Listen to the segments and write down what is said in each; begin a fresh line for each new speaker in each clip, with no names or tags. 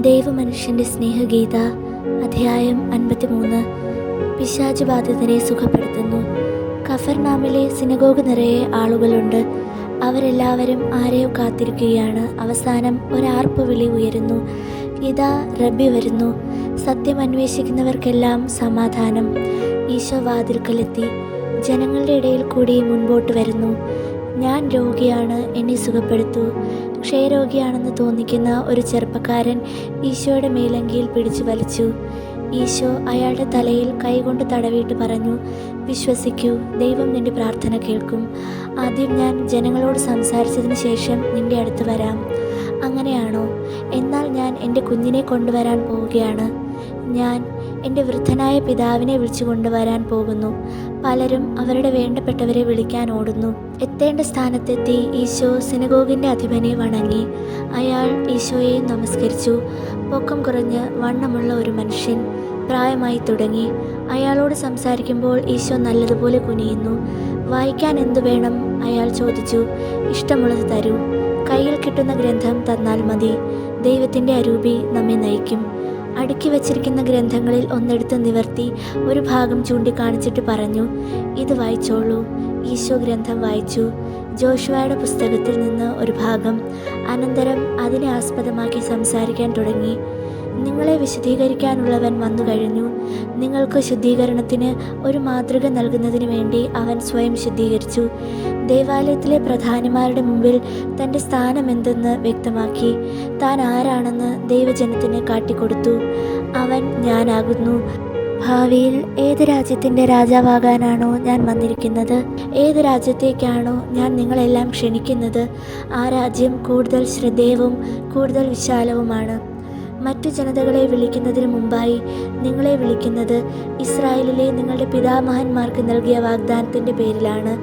ദൈവമനുഷ്യന്റെ സ്നേഹഗീത അധ്യായം അൻപത്തിമൂന്ന്. പിശാജ് ബാധിതരെ സുഖപ്പെടുത്തുന്നു. കഫർനാമിലെ സിനഗോഗ് നിറയെ ആളുകളുണ്ട്. അവരെല്ലാവരും ആരെയോ കാത്തിരിക്കുകയാണ്. അവസാനം ഒരാർപ്പ് വിളി ഉയരുന്നു. ഇതാ റബ്ബി വരുന്നു. സത്യം അന്വേഷിക്കുന്നവർക്കെല്ലാം സമാധാനം. ഈശോ വാതിൽക്കലെത്തി. ജനങ്ങളുടെ ഇടയിൽ കൂടി മുൻപോട്ട് വരുന്നു. ഞാൻ രോഗിയാണ്. എന്നെ സുഖപ്പെടുത്തൂ. ക്ഷയരോഗിയാണെന്ന് തോന്നിക്കുന്ന ഒരു ചെറുപ്പക്കാരൻ ഈശോയുടെ മേലങ്കിയിൽ പിടിച്ചു വലിച്ചു. ഈശോ അയാളുടെ തലയിൽ കൈകൊണ്ട് തടവിയിട്ട് പറഞ്ഞു വിശ്വസിക്കൂ ദൈവം നിന്റെ പ്രാർത്ഥന കേൾക്കും. ആദ്യം ഞാൻ ജനങ്ങളോട് സംസാരിച്ചതിന് ശേഷം നിന്റെ അടുത്ത് വരാം. അങ്ങനെയാണോ? എന്നാൽ ഞാൻ എന്റെ കുഞ്ഞിനെ കൊണ്ടുവരാൻ പോവുകയാണ്. ഞാൻ എന്റെ വൃദ്ധനായ പിതാവിനെ വിളിച്ചു കൊണ്ടുവരാൻ പോകുന്നു. പലരും അവരുടെ വേണ്ടപ്പെട്ടവരെ വിളിക്കാൻ ഓടുന്നു. എത്തേണ്ട സ്ഥാനത്തെത്തി ഈശോ സിനഗോഗിന്റെ അധിപനെ വണങ്ങി. അയാൾ ഈശോയെ നമസ്കരിച്ചു. പൊക്കം കുറഞ്ഞ് വണ്ണമുള്ള ഒരു മനുഷ്യൻ പ്രായമായി തുടങ്ങി. അയാളോട് സംസാരിക്കുമ്പോൾ ഈശോ നല്ലതുപോലെ കുനിയുന്നു. വായിക്കാൻ എന്തു വേണം? അയാൾ ചോദിച്ചു. ഇഷ്ടമുള്ളത് തരൂ. കയ്യിൽ കിട്ടുന്ന ഗ്രന്ഥം തന്നാൽ മതി. ദൈവത്തിന്റെ അരൂപി നമ്മെ നയിക്കും. അടുക്കി വച്ചിരിക്കുന്ന ഗ്രന്ഥങ്ങളിൽ ഒന്നെടുത്ത് നിവർത്തി ഒരു ഭാഗം ചൂണ്ടിക്കാണിച്ചിട്ട് പറഞ്ഞു ഇത് വായിച്ചോളൂ. ഈശോ ഗ്രന്ഥം വായിച്ചു. ജോഷുവയുടെ പുസ്തകത്തിൽ നിന്ന് ഒരു ഭാഗം അനന്തരം അതിനെ ആസ്പദമാക്കി സംസാരിക്കാൻ തുടങ്ങി. നിങ്ങളെ വിശദീകരിക്കാനുള്ളവൻ വന്നു കഴിഞ്ഞു. നിങ്ങൾക്ക് ശുദ്ധീകരണത്തിന് ഒരു മാതൃക നൽകുന്നതിന് വേണ്ടി അവൻ സ്വയം ശുദ്ധീകരിച്ചു. ദേവാലയത്തിലെ പ്രധാനിമാരുടെ മുമ്പിൽ തന്റെ സ്ഥാനം എന്തെന്ന് വ്യക്തമാക്കി. താൻ ആരാണെന്ന് ദൈവജനത്തിന് കാട്ടിക്കൊടുത്തു. അവൻ ഞാനാകുന്നു. ഭാവിയിൽ ഏത് രാജ്യത്തിന്റെ രാജാവാകാനാണോ ഞാൻ വന്നിരിക്കുന്നത്? ഏത് രാജ്യത്തേക്കാണോ ഞാൻ നിങ്ങളെല്ലാം ക്ഷണിക്കുന്നത്? ആ രാജ്യം കൂടുതൽ ശ്രദ്ധേയവും കൂടുതൽ വിശാലവുമാണ്. മറ്റു ജനതകളെ വിളിക്കുന്നതിന് മുമ്പായി നിങ്ങളെ വിളിക്കുന്നത് ഇസ്രായേലിലെ നിങ്ങളുടെ പിതാമഹന്മാർക്ക് നൽകിയ വാഗ്ദാനത്തിന്റെ പേരിലാണ്.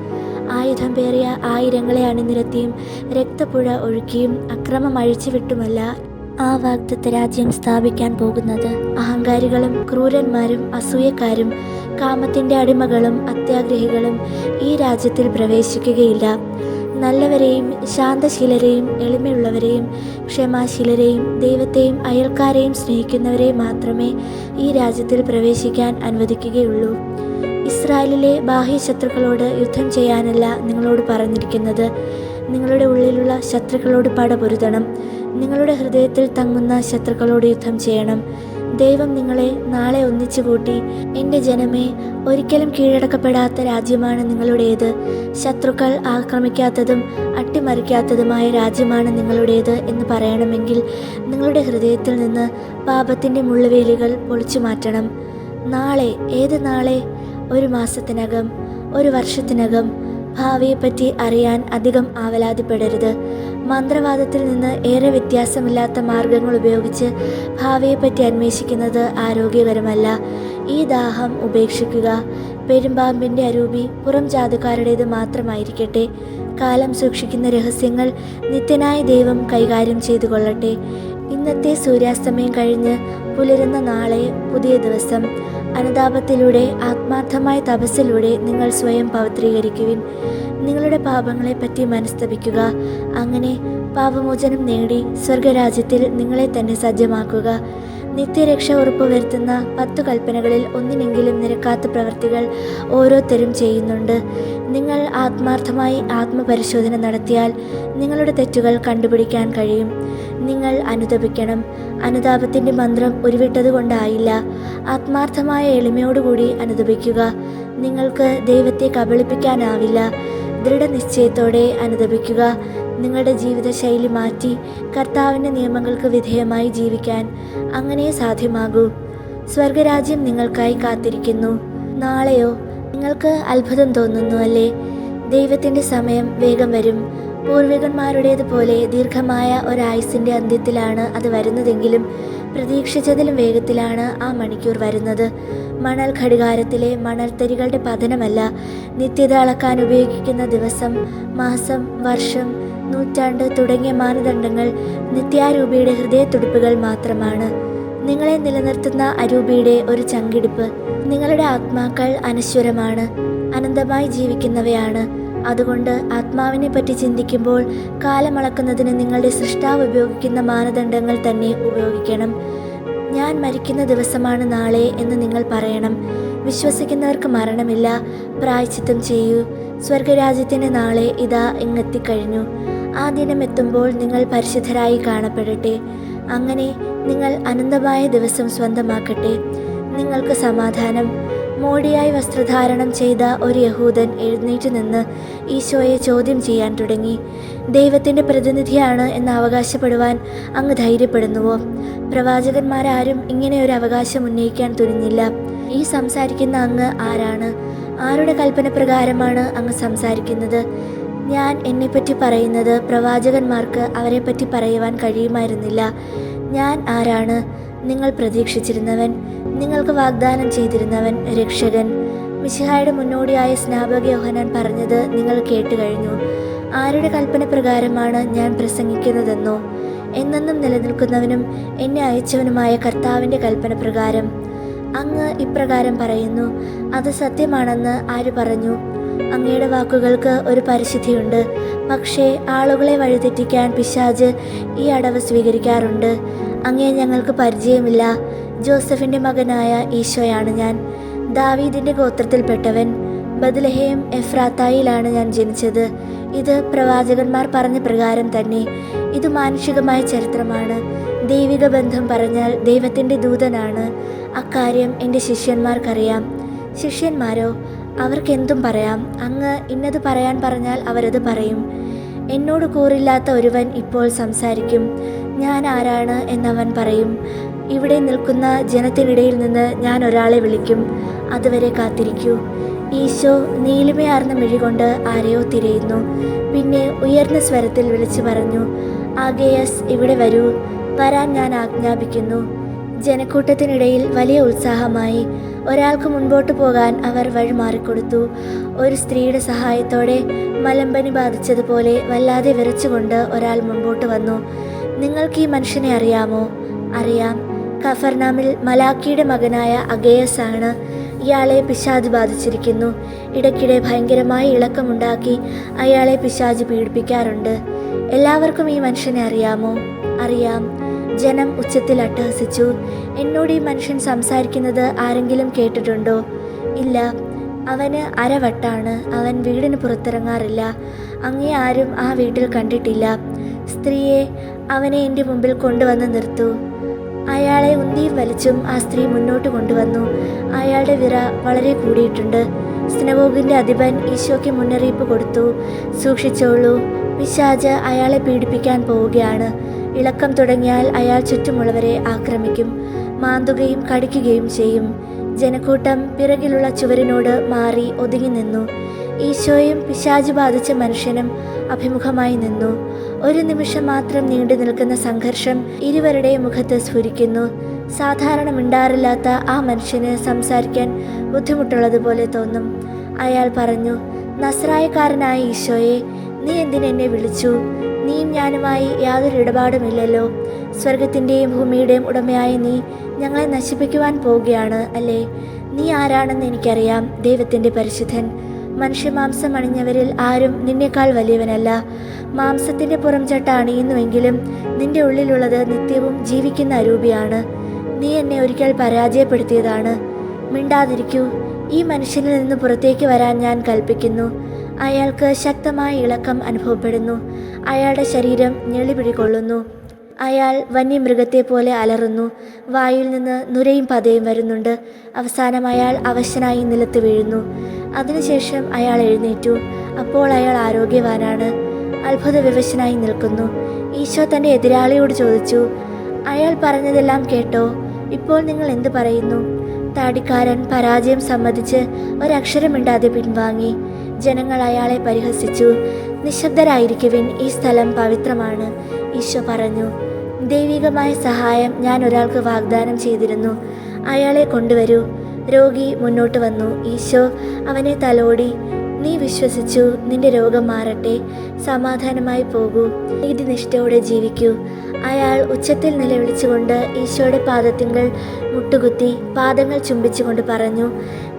ആയുധം പേറിയ ആയിരങ്ങളെ അണിനിരത്തിയും രക്തപ്പുഴ ഒഴുക്കിയും അക്രമം അഴിച്ചുവിട്ടുമല്ല ആ വാഗ്ദത്ത രാജ്യം സ്ഥാപിക്കാൻ പോകുന്നത്. അഹങ്കാരികളും ക്രൂരന്മാരും അസൂയക്കാരും കാമത്തിന്റെ അടിമകളും അത്യാഗ്രഹികളും ഈ രാജ്യത്തിൽ പ്രവേശിക്കുകയില്ല. നല്ലവരെയും ശാന്തശീലരെയും എളിമയുള്ളവരെയും ക്ഷമാശീലരെയും ദൈവത്തെയും അയൽക്കാരെയും സ്നേഹിക്കുന്നവരെയും മാത്രമേ ഈ രാജ്യത്തിൽ പ്രവേശിക്കാൻ അനുവദിക്കുകയുള്ളൂ. ഇസ്രായേലിലെ ബാഹ്യ ശത്രുക്കളോട് യുദ്ധം ചെയ്യാനല്ല നിങ്ങളോട് പറഞ്ഞിരിക്കുന്നത്. നിങ്ങളുടെ ഉള്ളിലുള്ള ശത്രുക്കളോട് പടപൊരുതണം. നിങ്ങളുടെ ഹൃദയത്തിൽ തങ്ങുന്ന ശത്രുക്കളോട് യുദ്ധം ചെയ്യണം. ദൈവം നിങ്ങളെ നാളെ ഒന്നിച്ചു കൂട്ടി എന്റെ ജനമേ ഒരിക്കലും കീഴടക്കപ്പെടാത്ത രാജ്യമാണ് നിങ്ങളുടേത്. ശത്രുക്കൾ ആക്രമിക്കാത്തതും അട്ടിമറിക്കാത്തതുമായ രാജ്യമാണ് നിങ്ങളുടേത് എന്ന് പറയണമെങ്കിൽ നിങ്ങളുടെ ഹൃദയത്തിൽ നിന്ന് പാപത്തിന്റെ മുള്ളുവേലികൾ പൊളിച്ചു മാറ്റണം. നാളെ ഏത് നാളെ? ഒരു മാസത്തിനകം ഒരു വർഷത്തിനകം ഭാവിയെപ്പറ്റി അറിയാൻ അധികം ആവലാതിപ്പെടരുത്. മന്ത്രവാദത്തിൽ നിന്ന് ഏറെ വ്യത്യാസമില്ലാത്ത മാർഗങ്ങൾ ഉപയോഗിച്ച് ഭാവിയെപ്പറ്റി അന്വേഷിക്കുന്നത് ആരോഗ്യകരമല്ല. ഈ ദാഹം ഉപേക്ഷിക്കുക. പെരുമ്പാമ്പിന്റെ അരൂപി പുറം ജാതക്കാരുടേത് മാത്രമായിരിക്കട്ടെ. കാലം സൂക്ഷിക്കുന്ന രഹസ്യങ്ങൾ നിത്യനായ ദൈവം കൈകാര്യം ചെയ്തു കൊള്ളട്ടെ ഇന്നത്തെ സൂര്യാസ്തമയം കഴിഞ്ഞ് പുലരുന്ന നാളെ പുതിയ ദിവസം. അനുതാപത്തിലൂടെ ആത്മാർത്ഥമായ തപസ്സിലൂടെ നിങ്ങൾ സ്വയം പവിത്രീകരിക്കുവിൻ. നിങ്ങളുടെ പാപങ്ങളെപ്പറ്റി മനസ്തപിക്കുക. അങ്ങനെ പാപമോചനം നേടി സ്വർഗരാജ്യത്തിൽ നിങ്ങളെ തന്നെ സജ്ജമാക്കുക. നിത്യരക്ഷ ഉറപ്പുവരുത്തുന്ന പത്തു കൽപ്പനകളിൽ ഒന്നിനെങ്കിലും നിരക്കാത്ത പ്രവൃത്തികൾ ഓരോരുത്തരും ചെയ്യുന്നുണ്ട്. നിങ്ങൾ ആത്മാർത്ഥമായി ആത്മപരിശോധന നടത്തിയാൽ നിങ്ങളുടെ തെറ്റുകൾ കണ്ടുപിടിക്കാൻ കഴിയും. നിങ്ങൾ അനുതപിക്കണം. അനുതാപത്തിന്റെ മന്ത്രം ഉരുവിട്ടത് കൊണ്ടായില്ല ആത്മാർത്ഥമായ എളിമയോടുകൂടി അനുതപിക്കുക. നിങ്ങൾക്ക് ദൈവത്തെ കബളിപ്പിക്കാനാവില്ല. ദൃഢനിശ്ചയത്തോടെ അനുദപിക്കുക. നിങ്ങളുടെ ജീവിതശൈലി മാറ്റി കർത്താവിന്റെ നിയമങ്ങൾക്ക് വിധേയമായി ജീവിക്കാൻ അങ്ങനെ സാധ്യമാകൂ. സ്വർഗരാജ്യം നിങ്ങൾക്കായി കാത്തിരിക്കുന്നു. നാളെയോ നിങ്ങൾക്ക് അത്ഭുതം തോന്നുന്നു അല്ലേ? ദൈവത്തിന്റെ സമയം വേഗം വരും. പൂർവികന്മാരുടേതുപോലെ ദീർഘമായ ഒരായുസിന്റെ അന്ത്യത്തിലാണ് അത് വരുന്നതെങ്കിലും പ്രതീക്ഷിച്ചതിലും വേഗത്തിലാണ് ആ മണിക്കൂർ വരുന്നത്. മണൽ ഘടികാരത്തിലെ മണൽത്തരികളുടെ പതനമല്ല നിത്യത അളക്കാൻ ഉപയോഗിക്കുന്ന ദിവസം മാസം വർഷം നൂറ്റാണ്ട് തുടങ്ങിയ മാനദണ്ഡങ്ങൾ നിത്യാരൂപിയുടെ ഹൃദയത്തുടിപ്പുകൾ മാത്രമാണ്. നിങ്ങളെ നിലനിർത്തുന്ന അരൂപിയുടെ ഒരു ചങ്കിടിപ്പ് നിങ്ങളുടെ ആത്മാക്കൾ അനശ്വരമാണ് അനന്തമായി ജീവിക്കുന്നവയാണ്. അതുകൊണ്ട് ആത്മാവിനെ പറ്റി ചിന്തിക്കുമ്പോൾ കാലമളക്കുന്നതിന് നിങ്ങളുടെ സൃഷ്ടാവ് ഉപയോഗിക്കുന്ന മാനദണ്ഡങ്ങൾ തന്നെ ഉപയോഗിക്കണം. ഞാൻ മരിക്കുന്ന ദിവസമാണ് നാളെ എന്ന് നിങ്ങൾ പറയണം. വിശ്വസിക്കുന്നവർക്ക് മരണമില്ല. പ്രായച്ചിത്തം ചെയ്യൂ. സ്വർഗരാജ്യത്തിന്റെ നാളെ ഇതാ ഇങ്ങെത്തിക്കഴിഞ്ഞു. ആ ദിനം എത്തുമ്പോൾ നിങ്ങൾ പരിശുദ്ധരായി കാണപ്പെടട്ടെ. അങ്ങനെ നിങ്ങൾ അനന്തമായ ദിവസം സ്വന്തമാക്കട്ടെ. നിങ്ങൾക്ക് സമാധാനം. മോടിയായി വസ്ത്രധാരണം ചെയ്ത ഒരു യഹൂദൻ എഴുന്നേറ്റ് നിന്ന് ഈശോയെ ചോദ്യം ചെയ്യാൻ തുടങ്ങി. ദൈവത്തിന്റെ പ്രതിനിധിയാണ് എന്ന് അവകാശപ്പെടുവാൻ അങ്ങ് ധൈര്യപ്പെടുന്നുവോ? പ്രവാചകന്മാരാരും ഇങ്ങനെ ഒരു അവകാശം ഉന്നയിക്കാൻ തുനിഞ്ഞില്ല. ഈ സംസാരിക്കുന്ന അങ്ങ് ആരാണ്? ആരുടെ കൽപ്പന പ്രകാരമാണ് അങ്ങ് സംസാരിക്കുന്നത്? ഞാൻ എന്നെപ്പറ്റി പറയുന്നത് പ്രവാചകന്മാർക്ക് അവരെപ്പറ്റി പറയുവാൻ കഴിയുമായിരുന്നില്ല. ഞാൻ ആരാണ്? നിങ്ങൾ പ്രതീക്ഷിച്ചിരുന്നവൻ. നിങ്ങൾക്ക് വാഗ്ദാനം ചെയ്തിരുന്നവൻ രക്ഷകൻ. മിശിഹായുടെ മുന്നോടിയായ സ്നാപക യോഹനാൻ പറഞ്ഞത് നിങ്ങൾ കേട്ടു കഴിഞ്ഞു. ആരുടെ കൽപ്പന പ്രകാരമാണ് ഞാൻ പ്രസംഗിക്കുന്നതെന്നോ? എന്നെന്നും നിലനിൽക്കുന്നവനും എന്നെ അയച്ചവനുമായ കർത്താവിന്റെ കൽപ്പന പ്രകാരം. അങ്ങ് ഇപ്രകാരം പറയുന്നു അത് സത്യമാണെന്ന് ആര് പറഞ്ഞു? അങ്ങയുടെ വാക്കുകൾക്ക് ഒരു പരിശുദ്ധിയുണ്ട്. പക്ഷേ ആളുകളെ വഴിതെറ്റിക്കാൻ പിശാജ് ഈ അടവ് സ്വീകരിക്കാറുണ്ട്. അങ്ങേ ഞങ്ങൾക്ക് പരിചയമില്ല. ജോസഫിന്റെ മകനായ ഈശോയാണ് ഞാൻ. ദാവീദിന്റെ ഗോത്രത്തിൽപ്പെട്ടവൻ. ബദലഹേം എഫ്രാത്തായിലാണ് ഞാൻ ജനിച്ചത്. ഇത് പ്രവാചകന്മാർ പറഞ്ഞ പ്രകാരം തന്നെ. ഇത് മാനുഷികമായ ചരിത്രമാണ്. ദൈവിക ബന്ധം പറഞ്ഞാൽ ദൈവത്തിന്റെ ദൂതനാണ്. അക്കാര്യം എന്റെ ശിഷ്യന്മാർക്കറിയാം. ശിഷ്യന്മാരോ അവർക്കെന്തും പറയാം. അങ്ങ് ഇന്നത് പറയാൻ പറഞ്ഞാൽ അവരത് പറയും. എന്നോട് കൂറില്ലാത്ത ഒരുവൻ ഇപ്പോൾ സംസാരിക്കും. ഞാൻ ആരാണ് എന്നവൻ പറയും. ഇവിടെ നിൽക്കുന്ന ജനത്തിനിടയിൽ നിന്ന് ഞാൻ ഒരാളെ വിളിക്കും. അതുവരെ കാത്തിരിക്കൂ. ഈശോ നീലിമയാർന്ന മിഴികൊണ്ട് ആരെയോ തിരയുന്നു. പിന്നെ ഉയർന്ന സ്വരത്തിൽ വിളിച്ചു പറഞ്ഞു ആഗേയസ് ഇവിടെ വരൂ. വരാൻ ഞാൻ ആജ്ഞാപിക്കുന്നു. ജനക്കൂട്ടത്തിനിടയിൽ വലിയ ഉത്സാഹമായി ഒരാൾക്ക് മുൻപോട്ട് പോകാൻ അവർ വഴിമാറിക്കൊടുത്തു. ഒരു സ്ത്രീയുടെ സഹായത്തോടെ മലമ്പനി ബാധിച്ചതുപോലെ വല്ലാതെ വിറച്ചുകൊണ്ട് ഒരാൾ മുൻപോട്ട് വന്നു. നിങ്ങൾക്ക് ഈ മനുഷ്യനെ അറിയാമോ? അറിയാം. കഫർനാമിൽ മലാക്കിയുടെ മകനായ അഗേയസ് ആണ് ഇയാളെ പിശാജ് ബാധിച്ചിരിക്കുന്നു. ഇടയ്ക്കിടെ ഭയങ്കരമായ ഇളക്കമുണ്ടാക്കി അയാളെ പിശാജ് പീഡിപ്പിക്കാറുണ്ട്. എല്ലാവർക്കും ഈ മനുഷ്യനെ അറിയാമോ? അറിയാം. ജനം ഉച്ചത്തിൽ അട്ടഹസിച്ചു. എന്നോട് ഈ മനുഷ്യൻ സംസാരിക്കുന്നത് ആരെങ്കിലും കേട്ടിട്ടുണ്ടോ? ഇല്ല. അവന് അരവട്ടാണ്. അവൻ വീടിന് പുറത്തിറങ്ങാറില്ല. അങ്ങേ ആരും ആ വീട്ടിൽ കണ്ടിട്ടില്ല. സ്ത്രീയെ അവനെ എന്റെ മുമ്പിൽ കൊണ്ടുവന്ന് നിർത്തു. അയാളെ ഉന്തിയും വലിച്ചും ആ സ്ത്രീ മുന്നോട്ട് കൊണ്ടുവന്നു. അയാളുടെ വിറ വളരെ കൂടിയിട്ടുണ്ട്. സ്നവോഗിന്റെ അധിപൻ ഈശോയ്ക്ക് മുന്നറിയിപ്പ് കൊടുത്തു. സൂക്ഷിച്ചോളൂ പിശാജ് അയാളെ പീഡിപ്പിക്കാൻ പോവുകയാണ്. ഇളക്കം തുടങ്ങിയാൽ അയാൾ ചുറ്റുമുള്ളവരെ ആക്രമിക്കും മാന്തുകയും കടിക്കുകയും ചെയ്യും. ജനക്കൂട്ടം പിറകിലുള്ള ചുവരിനോട് മാറി ഒതുങ്ങി നിന്നു. ഈശോയും പിശാജ് ബാധിച്ച മനുഷ്യനും അഭിമുഖമായി നിന്നു. ഒരു നിമിഷം മാത്രം നീണ്ടു നിൽക്കുന്ന സംഘർഷം ഇരുവരുടെയും മുഖത്ത് സ്ഫുരിക്കുന്നു. സാധാരണ മിണ്ടാറില്ലാത്ത ആ മനുഷ്യന് സംസാരിക്കാൻ ബുദ്ധിമുട്ടുള്ളതുപോലെ തോന്നും. അയാൾ പറഞ്ഞു നസ്രായക്കാരനായ ഈശോയെ നീ എന്തിനെന്നെ വിളിച്ചു? നീയും ഞാനുമായി യാതൊരു ഇടപാടുമില്ലല്ലോ. സ്വർഗത്തിന്റെയും ഭൂമിയുടെയും ഉടമയായ നീ ഞങ്ങളെ നശിപ്പിക്കുവാൻ പോവുകയാണ് അല്ലേ? നീ ആരാണെന്ന് എനിക്കറിയാം ദൈവത്തിന്റെ പരിശുദ്ധൻ. മനുഷ്യമാംസം അണിഞ്ഞവരിൽ ആരും നിന്നേക്കാൾ വലിയവനല്ല. മാംസത്തിന്റെ പുറംചട്ട അണിയുന്നുവെങ്കിലും നിന്റെ ഉള്ളിലുള്ളത് നിത്യവും ജീവിക്കുന്ന അരൂപിയാണ്. നീ എന്നെ ഒരിക്കൽ പരാജയപ്പെടുത്തിയതാണ്. മിണ്ടാതിരിക്കൂ. ഈ മനുഷ്യനിൽ നിന്ന് പുറത്തേക്ക് വരാൻ ഞാൻ കൽപ്പിക്കുന്നു. അയാൾക്ക് ശക്തമായ ഇളക്കം അനുഭവപ്പെടുന്നു. അയാളുടെ ശരീരം ഞെളിപിടികൊള്ളുന്നു. അയാൾ വന്യമൃഗത്തെ പോലെ അലറുന്നു. വായിൽ നിന്ന് നുരയും പതയും വരുന്നുണ്ട്. അവസാനം അയാൾ അവശനായി നിലത്ത് വീഴുന്നു. അതിനുശേഷം അയാൾ എഴുന്നേറ്റു. അപ്പോൾ അയാൾ ആരോഗ്യവാനാണ്. അത്ഭുത വിവശനായി നിൽക്കുന്നു. ഈശോ തന്റെ എതിരാളിയോട് ചോദിച്ചു അയാൾ പറഞ്ഞതെല്ലാം കേട്ടോ? ഇപ്പോൾ നിങ്ങൾ എന്ത് പറയുന്നു? താടിക്കാരൻ പരാജയം സമ്മതിച്ച് ഒരക്ഷരമിണ്ടാതെ പിൻവാങ്ങി. ജനങ്ങൾ അയാളെ പരിഹസിച്ചു. നിശബ്ദരായിരിക്കുവിൻ ഈ സ്ഥലം പവിത്രമാണ് ഈശോ പറഞ്ഞു. ദൈവികമായ സഹായം ഞാൻ ഒരാൾക്ക് വാഗ്ദാനം ചെയ്തിരുന്നു. അയാളെ കൊണ്ടുവരൂ. രോഗി മുന്നോട്ട് വന്നു. ഈശോ അവനെ തലോടി. നീ വിശ്വസിച്ചു. നിന്റെ രോഗം മാറട്ടെ. സമാധാനമായി പോകൂ. നീതിനിഷ്ഠയോടെ ജീവിക്കൂ. അയാൾ ഉച്ചത്തിൽ നിലവിളിച്ചുകൊണ്ട് ഈശോയുടെ പാദത്തിങ്കൾ മുട്ടുകുത്തി പാദങ്ങൾ ചുംബിച്ചുകൊണ്ട് പറഞ്ഞു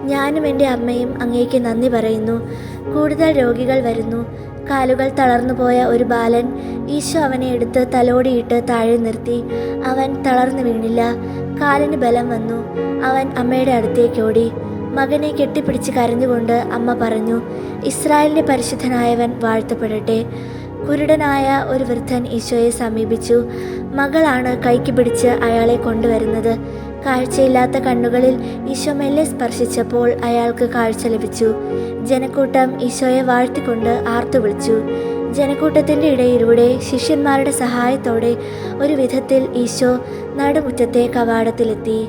ഞാനും എന്റെ അമ്മയും അങ്ങേക്ക് നന്ദി പറയുന്നു. കൂടുതൽ രോഗികൾ വരുന്നു. കാലുകൾ തളർന്നുപോയ ഒരു ബാലൻ ഈശോ അവനെ എടുത്ത് തലോടിയിട്ട് താഴെ നിർത്തി. അവൻ തളർന്നു വീണില്ല. കാലിന് ബലം വന്നു. അവൻ അമ്മയുടെ അടുത്തേക്ക് ഓടി. മകനെ കെട്ടിപ്പിടിച്ച് കരഞ്ഞുകൊണ്ട് അമ്മ പറഞ്ഞു ഇസ്രായേലിന്റെ പരിശുദ്ധനായവൻ വാഴ്ത്തപ്പെടട്ടെ. കുരുടനായ ഒരു വൃദ്ധൻ ഈശോയെ സമീപിച്ചു. മകളാണ് കൈക്ക് പിടിച്ച് അയാളെ കൊണ്ടുവരുന്നത്. കാഴ്ചയില്ലാത്ത കണ്ണുകളിൽ ഈശോ മെല്ലെ സ്പർശിച്ചപ്പോൾ അയാൾക്ക് കാഴ്ച ലഭിച്ചു. ജനക്കൂട്ടം ഈശോയെ വാഴ്ത്തിക്കൊണ്ട് ആർത്തു വിളിച്ചു. ജനക്കൂട്ടത്തിന്റെ ഇടയിലൂടെ ശിഷ്യന്മാരുടെ സഹായത്തോടെ ഒരു വിധത്തിൽ ഈശോ നടുമുറ്റത്തെ കവാടത്തിലെത്തി.